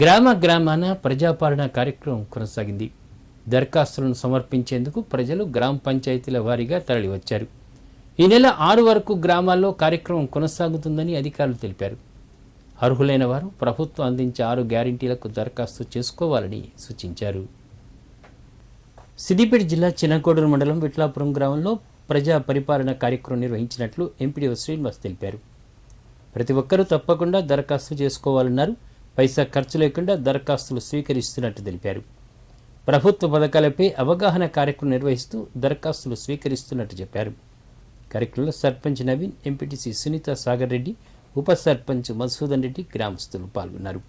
గ్రామ గ్రామాన ప్రజాపాలన కార్యక్రమం కొనసాగింది. దరఖాస్తులను సమర్పించేందుకు ప్రజలు గ్రామ పంచాయతీల వారీగా తరలివచ్చారు. ఈ నెల ఆరు వరకు గ్రామాల్లో కార్యక్రమం కొనసాగుతుందని అధికారులు తెలిపారు. అర్హులైన వారు ప్రభుత్వం అందించే ఆరు గ్యారంటీలకు దరఖాస్తు చేసుకోవాలని సూచించారు. సిద్దిపేట జిల్లా చిన్నకోడూరు మండలం విట్లాపురం గ్రామంలో ప్రజా పరిపాలన కార్యక్రమం నిర్వహించినట్లు ఎంపీడీఓ శ్రీనివాస్ తెలిపారు. ప్రతి ఒక్కరూ తప్పకుండా దరఖాస్తు చేసుకోవాలన్నారు. పైసా ఖర్చు లేకుండా దరఖాస్తులు స్వీకరిస్తున్నట్టు తెలిపారు. ప్రభుత్వ పథకాలపై అవగాహన కార్యక్రమం నిర్వహిస్తూ దరఖాస్తులు స్వీకరిస్తున్నట్టు చెప్పారు. కార్యక్రమంలో సర్పంచ్ నవీన్ ఎంపీటీసీ సునీత సాగర్ రెడ్డి ఉప సర్పంచ్ మధుసూదన్ రెడ్డి గ్రామస్తులు పాల్గొన్నారు.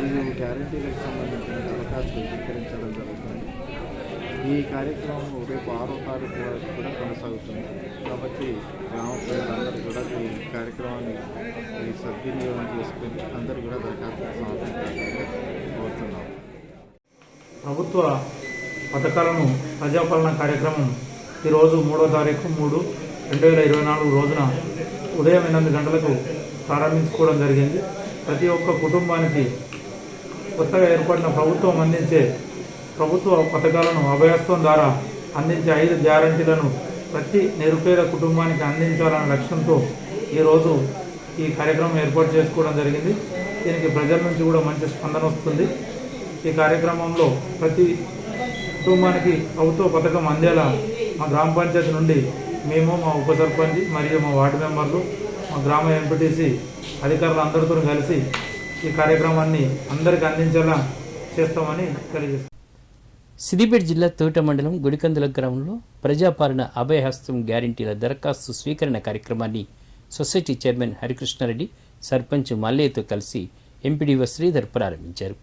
ఐదు గ్యారంటీలకు సంబంధించిన స్వీకరించడం ఈ కార్యక్రమం రేపు ఆరో తారీఖు వరకు కూడా కొనసాగుతుంది. కాబట్టి గ్రామ ప్రజలందరూ కూడా ఈ కార్యక్రమాన్ని ఈ సద్వినియోగం చేసుకుని అందరూ కూడా దరఖాస్తు సమర్పించాలని కోరుతున్నాం ప్రభుత్వ పథకాలను ప్రజాపాలన కార్యక్రమం ఈరోజు మూడో తారీఖు మూడు రెండు వేల ఇరవై నాలుగు రోజున ఉదయం ఎనిమిది గంటలకు ప్రారంభించుకోవడం జరిగింది. ప్రతి ఒక్క కుటుంబానికి కొత్తగా ఏర్పడిన ప్రభుత్వం అందించే ప్రభుత్వ పథకాలను అభయస్థం ద్వారా అందించే ఐదు గ్యారంటీలను ప్రతి నిరుపేద కుటుంబానికి అందించాలనే లక్ష్యంతో ఈరోజు ఈ కార్యక్రమం ఏర్పాటు చేసుకోవడం జరిగింది. దీనికి ప్రజల నుంచి కూడా మంచి స్పందన వస్తుంది. ఈ కార్యక్రమంలో ప్రతి కుటుంబానికి ప్రభుత్వ పథకం అందేలా మా గ్రామ పంచాయతీ నుండి మేము మా ఉప సర్పంచ్ మరియు మా వార్డు మెంబర్లు మా గ్రామ ఎంపీటీసీ అధికారులు అందరితో కలిసి ఈ కార్యక్రమాన్ని అందరికీ అందించేలా చేస్తామని తెలియజేస్తాం సిద్దిపేట జిల్లా తోట మండలం గుడికందుల గ్రామంలో ప్రజాపాలన అభయహస్తం గ్యారంటీల దరఖాస్తు స్వీకరణ కార్యక్రమాన్ని సొసైటీ చైర్మన్ హరికృష్ణారెడ్డి సర్పంచ్ మల్లయ్యతో కలిసి ఎంపీడీఓ శ్రీధర్ ప్రారంభించారు.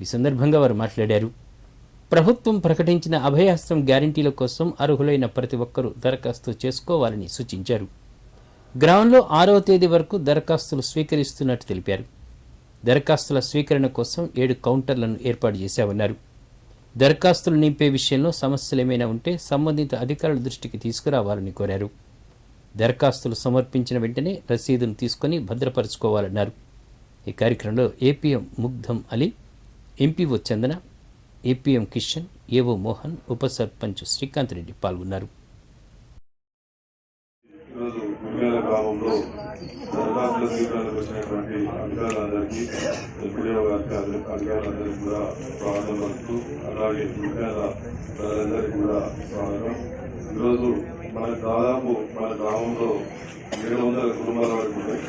ఈ సందర్భంగా వారు మాట్లాడారు. ప్రభుత్వం ప్రకటించిన అభయహస్తం గ్యారంటీల కోసం అర్హులైన ప్రతి ఒక్కరూ దరఖాస్తు చేసుకోవాలని సూచించారు. గ్రామంలో ఆరవ తేదీ వరకు దరఖాస్తులు స్వీకరిస్తున్నట్టు తెలిపారు. దరఖాస్తుల స్వీకరణ కోసం ఏడు కౌంటర్లను ఏర్పాటు చేశామన్నారు. దరఖాస్తులు నింపే విషయంలో సమస్యలు ఏమైనా ఉంటే సంబంధిత అధికారుల దృష్టికి తీసుకురావాలని కోరారు. దరఖాస్తులు సమర్పించిన వెంటనే రసీదును తీసుకొని భద్రపరచుకోవాలన్నారు. ఈ కార్యక్రమంలో APM Mugdham Ali MPO Chandana APM Kishan AO Mohan ఉప సర్పంచ్ శ్రీకాంత్ రెడ్డి పాల్గొన్నారు. ఈరోజు గుడివేల వచ్చినటువంటి అధికారులందరికీ ఎంపీడీఓ గారికి అధికారులందరికీ కూడా స్వాగతం పలుకుతూ అలాగే గుడివేల ప్రజలందరికీ కూడా స్వాగతం. ఈరోజు మనకు దాదాపు మన గ్రామంలో ఏడు వందల కుటుంబాల వరకు ఉన్నాయి.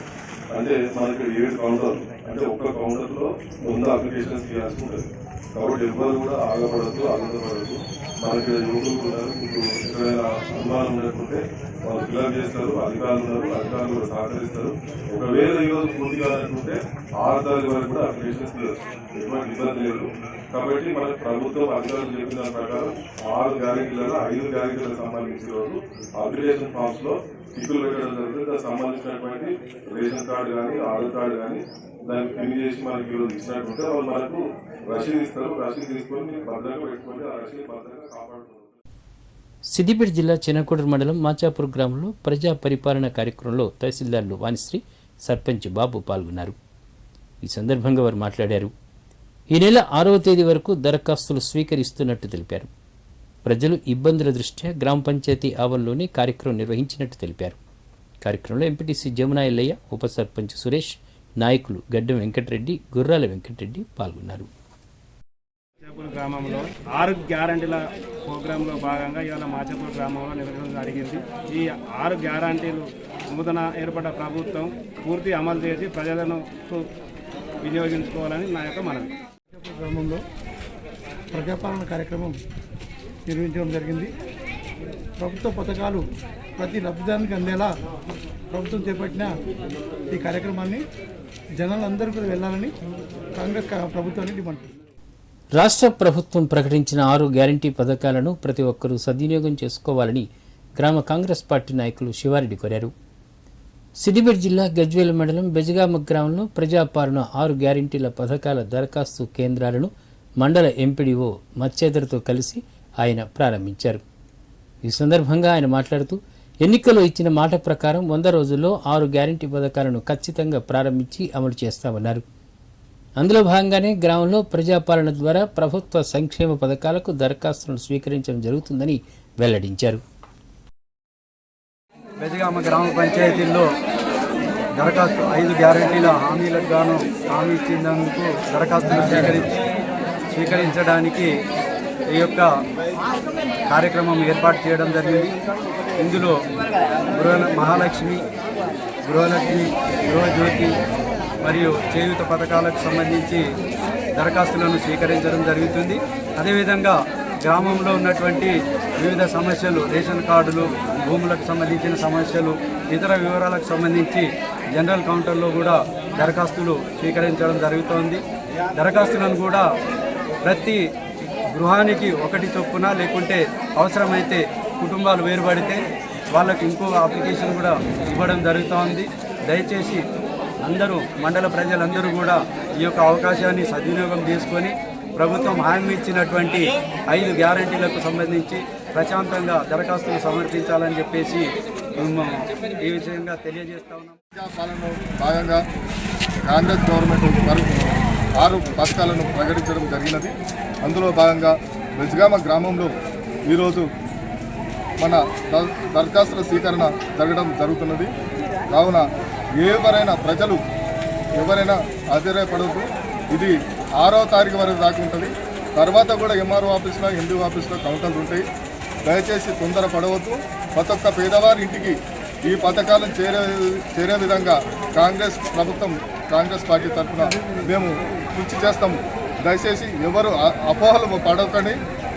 అంటే మనకి ఏడు కౌంటర్లు. అంటే ఒక్క కౌంటర్లో వంద అప్లికేషన్స్ చేయాల్సి ఉంటుంది. కాబట్టి ఎవ్వరు కూడా ఆగపడద్దు ఆనందపడద్దు. మనకి యువకులు ఉన్నారు మీకు ఎక్కడైనా అనుమానం ఉండకుంటే వాళ్ళు ఫిల్అప్ చేస్తారు అధికారులు ఉన్నారు అధికారులు కూడా సహకరిస్తారు. ఒకవేళ ఈరోజు పూర్తి కాదనుకుంటే ఆరు తారీఖు వరకు కూడా అప్లికేషన్స్ ఎటువంటి ఇబ్బంది లేదు. కాబట్టి మన ప్రభుత్వం అధికారులు చెప్పిన ప్రకారం ఆరు గ్యారెంటీలలో ఐదు గ్యారెంటీలకు సంబంధించిన రోజు అప్లికేషన్ ఫామ్స్లో టిక్కులు పెట్టడం జరుగుతుంది. దానికి సంబంధించినటువంటి రేషన్ కార్డు కానీ ఆధార్ కార్డు కానీ దాన్ని పిన్ చేసి మనకి ఈరోజు ఇచ్చినట్టుంటే వాళ్ళు మనకు రసీదు ఇస్తారు రసీదు తీసుకొని మీరు భద్రంగా పెట్టుకోండి ఆ రసీదు భద్రంగా సిద్దిపేట జిల్లా చిన్నకోడూరు మండలం మాచాపూర్ గ్రామంలో ప్రజా పరిపాలన కార్యక్రమంలో తహసీల్దార్లు వాణిశ్రీ సర్పంచ్ బాబు పాల్గొన్నారు. ఈ సందర్భంగా వారు మాట్లాడారు. ఈ నెల ఆరవ తేదీ వరకు దరఖాస్తులు స్వీకరిస్తున్నట్టు తెలిపారు. ప్రజలు ఇబ్బందుల దృష్ట్యా గ్రామ పంచాయతీ ఆవరణలోనే కార్యక్రమం నిర్వహించినట్టు తెలిపారు. కార్యక్రమంలో ఎంపీటీసీ జమునా ఎల్లయ్య ఉప సర్పంచ్ సురేష్ నాయకులు గడ్డం వెంకటరెడ్డి గుర్రాల వెంకటరెడ్డి పాల్గొన్నారు. మాచాపూర్ గ్రామంలో ఆరు గ్యారంటీల ప్రోగ్రాంలో భాగంగా ఇవాళ మాచాపూర్ గ్రామంలో నిర్వహించడం జరిగింది. ఈ ఆరు గ్యారంటీలు నూతన ఏర్పడ్డ ప్రభుత్వం పూర్తి అమలు చేసి ప్రజలను వినియోగించుకోవాలని నా యొక్క మనవి. మాచాపూర్ గ్రామంలో ప్రజాపాలన కార్యక్రమం నిర్వహించడం జరిగింది. ప్రభుత్వ పథకాలు ప్రతి లబ్ధిదారునికి అందేలా ప్రభుత్వం చేపట్టిన ఈ కార్యక్రమాన్ని జనాలందరూ కూడా వెళ్ళాలని కాంగ్రెస్ ప్రభుత్వాన్ని డిమాండ్ చేస్తుంది. రాష్ట్ర ప్రభుత్వం ప్రకటించిన ఆరు గ్యారంటీ పథకాలను ప్రతి ఒక్కరూ సద్వినియోగం చేసుకోవాలని గ్రామ కాంగ్రెస్ పార్టీ నాయకులు శివారెడ్డి కోరారు. సిద్దిపేట జిల్లా గజ్వేల్ మండలం బెజగామ గ్రామంలో ప్రజాపాలన ఆరు గ్యారంటీల పథకాల దరఖాస్తు కేంద్రాలను మండల ఎంపీడీఓ మత్స్యేదర్తో కలిసి ఆయన ప్రారంభించారు. ఈ సందర్భంగా ఆయన మాట్లాడుతూ ఎన్నికల్లో ఇచ్చిన మాట ప్రకారం వంద రోజుల్లో ఆరు గ్యారంటీ పథకాలను ఖచ్చితంగా ప్రారంభించి అమలు చేస్తామన్నారు. అందులో భాగంగానే గ్రామంలో ప్రజాపాలన ద్వారా ప్రభుత్వ సంక్షేమ పథకాలకు దరఖాస్తులను స్వీకరించడం జరుగుతుందని వెల్లడించారు. బెజగామ గ్రామ పంచాయతీల్లో దరఖాస్తు ఐదు గ్యారంటీల హామీలకు గాను హామీ ఇచ్చినందుకు దరఖాస్తులు స్వీకరించి స్వీకరించడానికి ఈ యొక్క కార్యక్రమం ఏర్పాటు చేయడం జరిగింది. ఇందులో గృహ మహాలక్ష్మి గృహలక్ష్మి గృహజ్యోతి మరియు చేయూత పథకాలకు సంబంధించి దరఖాస్తులను స్వీకరించడం జరుగుతుంది. అదేవిధంగా గ్రామంలో ఉన్నటువంటి వివిధ సమస్యలు రేషన్ కార్డులు భూములకు సంబంధించిన సమస్యలు ఇతర వివరాలకు సంబంధించి జనరల్ కౌంటర్లో కూడా దరఖాస్తులు స్వీకరించడం జరుగుతోంది. దరఖాస్తులను కూడా ప్రతి గృహానికి ఒకటి చొప్పున లేకుంటే అవసరమైతే కుటుంబాలు వేరుపడితే వాళ్ళకి ఇంకో అప్లికేషన్ కూడా ఇవ్వడం జరుగుతోంది. దయచేసి అందరూ మండల ప్రజలందరూ కూడా ఈ యొక్క అవకాశాన్ని సద్వినియోగం చేసుకొని ప్రభుత్వం హామీ ఇచ్చినటువంటి ఐదు గ్యారంటీలకు సంబంధించి ప్రశాంతంగా దరఖాస్తులు సమర్పించాలని చెప్పేసి మేము ఈ విషయంగా తెలియజేస్తా ఉన్నాం. పాలనలో భాగంగా కాంగ్రెస్ గవర్నమెంట్ ఆరు పథకాలను ప్రకటించడం జరిగినది. అందులో భాగంగా బెజగామ గ్రామంలో ఈరోజు మన దరఖాస్తుల స్వీకరణ జరగడం జరుగుతున్నది. కావున ఎవరైనా ప్రజలు ఎవరైనా ఆశ్చర్యపడద్దు. ఇది ఆరో తారీఖు వరకు దాకా ఉంటుంది. తర్వాత కూడా ఎంఆర్ఓ ఆఫీస్లో హిందూ ఆఫీస్లో కౌంటర్లు ఉంటాయి. దయచేసి తొందర పడవద్దు. ప్రతి ఒక్క పేదవారి ఇంటికి ఈ పథకాలను చేరే చేరే విధంగా కాంగ్రెస్ ప్రభుత్వం కాంగ్రెస్ పార్టీ తరఫున మేము కృషి చేస్తాము దయచేసి ఎవరు అపోహలు పడకండి.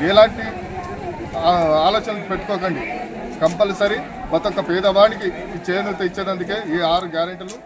ఎలాంటి ఆలోచనలు పెట్టుకోకండి. కంపల్సరీ ప్రతి ఒక్క పేదవాడికి ఈ చేనేత ఇచ్చేందుకే ఈ ఆరు గ్యారెంటీలు